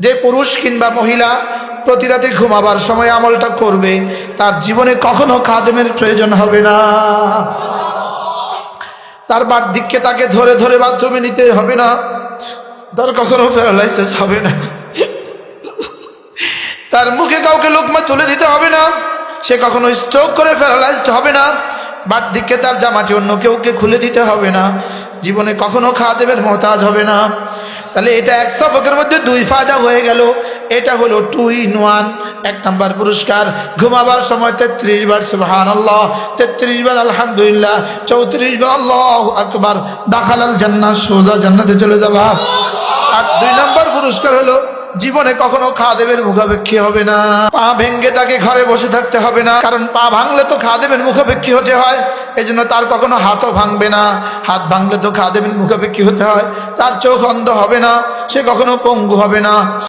যে পুরুষ কিংবা মহিলা প্রতি রাতে ঘুমাবার সময় আমলটা করবে, তার জীবনে কখনো খাদেমের প্রয়োজন হবে না। তার বার্ধক্যে তাকে ধরে ধরে বাথরুমে নিতে হবে না। তার কখনো প্যারালাইসিস হবে না। তার মুখে কাউকে লোকমা তুলে দিতে হবে না। সে কখনো স্ট্রোক করে প্যারালাইজড হবে না। বার্ধক্যে তার জামাটি অন্য কেউকে খুলে দিতে হবে না। জীবনে কখনো খাওয়া দেবের মহতাজ হবে না। তাহলে এটা এক সবকের মধ্যে দুই ফায়দা হয়ে গেল। এটা হলো টু ইন ওয়ান, এক নম্বর পুরস্কার। ঘুমাবার সময় তেত্রিশ বার সুবহান আল্লাহ তেত্রিশ বার আলহামদুলিল্লাহ, চৌত্রিশ বার আল্লাহ আকবার। দাখালাল জান্নাত, সোজা জান্নাতে চলে যাবা। আর দুই নম্বর পুরস্কার হলো জীবনে কখনো খাদেবের মুখাপেক্ষী হবে না। পা ভেঙ্গে তাকে ঘরে বসে থাকতে হবে না, কারণ পা ভাঙলে তো খাদেবের মুখাপেক্ষী হতে হয় এই জন্য তার কখনো হাতও ভাঙবে না। হাত ভাঙলে তো খাদেবের মুখাপেক্ষী হতে হয়, তার চোখ অন্ধ হবে না, সে কখনো পঙ্গু হবে না।